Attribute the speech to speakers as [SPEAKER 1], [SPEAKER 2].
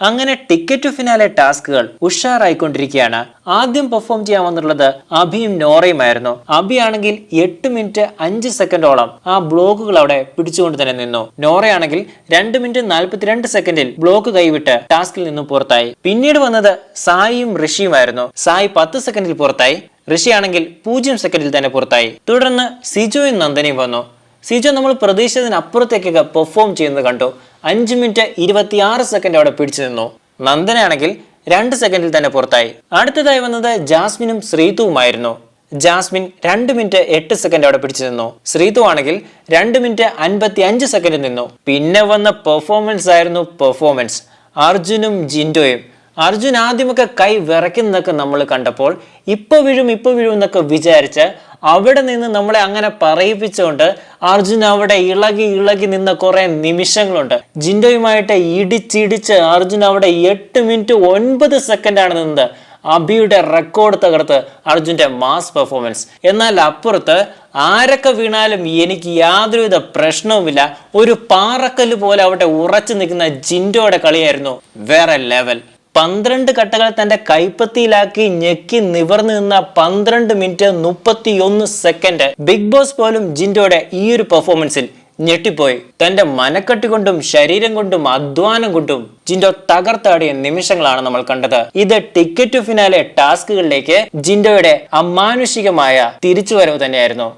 [SPEAKER 1] അങ്ങനെ ticket finale ടാസ്കുകൾ ഉഷാറായിക്കൊണ്ടിരിക്കുകയാണ്. ആദ്യം പെർഫോം ചെയ്യാൻ വന്നിട്ടുള്ളത് അഭിയും നോറയുമായിരുന്നു. അഭി ആണെങ്കിൽ എട്ട് മിനിറ്റ് അഞ്ച് സെക്കൻഡോളം ആ ബ്ലോക്കുകൾ അവിടെ പിടിച്ചുകൊണ്ട് തന്നെ നിന്നു. നോറയാണെങ്കിൽ രണ്ട് മിനിറ്റ് നാൽപ്പത്തിരണ്ട് സെക്കൻഡിൽ ബ്ലോക്ക് കൈവിട്ട് ടാസ്കിൽ നിന്നും പുറത്തായി. പിന്നീട് വന്നത് സായിയും ഋഷിയുമായിരുന്നു. സായി പത്ത് സെക്കൻഡിൽ പുറത്തായി. ഋഷിയാണെങ്കിൽ പൂജ്യം സെക്കൻഡിൽ തന്നെ പുറത്തായി. തുടർന്ന് സിജോയും നന്ദനയും വന്നു. സിജോ നമ്മൾ പ്രതീക്ഷിച്ചതിനപ്പുറത്തേക്കൊക്കെ പെർഫോം ചെയ്യുന്നത് കണ്ടു. അഞ്ച് മിനിറ്റ് ഇരുപത്തിയാറ് സെക്കൻഡ് അവിടെ പിടിച്ചു നിന്നു. നന്ദനയാണെങ്കിൽ രണ്ട് സെക്കൻഡിൽ തന്നെ പുറത്തായി. അടുത്തതായി വന്നത് ജാസ്മിനും ശ്രീതുവുമായിരുന്നു. ജാസ്മിൻ രണ്ട് മിനിറ്റ് എട്ട് സെക്കൻഡ് അവിടെ പിടിച്ചു നിന്നു. ശ്രീതു ആണെങ്കിൽ രണ്ട് മിനിറ്റ് അൻപത്തി അഞ്ച് സെക്കൻഡ് നിന്നു. പിന്നെ വന്ന പെർഫോമൻസ് ആയിരുന്നു പെർഫോമൻസ് അർജുനും ജിൻഡോയും. അർജുൻ ആദ്യമൊക്കെ കൈ വിറയ്ക്കുന്നതൊക്കെ നമ്മൾ കണ്ടപ്പോൾ ഇപ്പൊ വീഴും ഇപ്പൊ വീഴും എന്നൊക്കെ വിചാരിച്ച് അവിടെ നിന്ന് നമ്മളെ അങ്ങനെ പറയിപ്പിച്ചുകൊണ്ട് അർജുൻ അവിടെ ഇളകി ഇളകി നിന്ന കുറെ നിമിഷങ്ങളുണ്ട്. ജിൻഡോയുമായിട്ട് ഇടിച്ചിടിച്ച് അർജുൻ അവിടെ എട്ട് മിനിറ്റ് ഒൻപത് സെക്കൻഡാണ് നിന്നത് അബിയുടെ റെക്കോർഡ് തകർത്ത് അർജുന്റെ മാസ് പെർഫോമൻസ്. എന്നാൽ അപ്പുറത്ത് ആരൊക്കെ വീണാലും എനിക്ക് യാതൊരുവിധ പ്രശ്നവുമില്ല. ഒരു പാറക്കല്ല് പോലെ അവിടെ ഉറച്ചു നിൽക്കുന്ന ജിൻഡോയുടെ കളിയായിരുന്നു വേറെ ലെവൽ. പന്ത്രണ്ട് കട്ടകൾ തന്റെ കൈപ്പത്തിയിലാക്കി ഞെക്കി നിവർന്നു നിന്ന പന്ത്രണ്ട് മിനിറ്റ് മുപ്പത്തിയൊന്ന് സെക്കൻഡ്. ബിഗ് ബോസ് പോലും ജിൻഡോയുടെ ഈ ഒരു പെർഫോമൻസിൽ ഞെട്ടിപ്പോയി. തന്റെ മനക്കെട്ടി കൊണ്ടും ശരീരം കൊണ്ടും അധ്വാനം കൊണ്ടും ജിൻഡോ തകർത്താടിയ നിമിഷങ്ങളാണ് നമ്മൾ കണ്ടത്. ഇത് ടിക്കറ്റ് ടു ഫിനാലെ ടാസ്കുകളിലേക്ക് ജിൻഡോയുടെ അമാനുഷികമായ തിരിച്ചുവരവ് തന്നെയായിരുന്നു.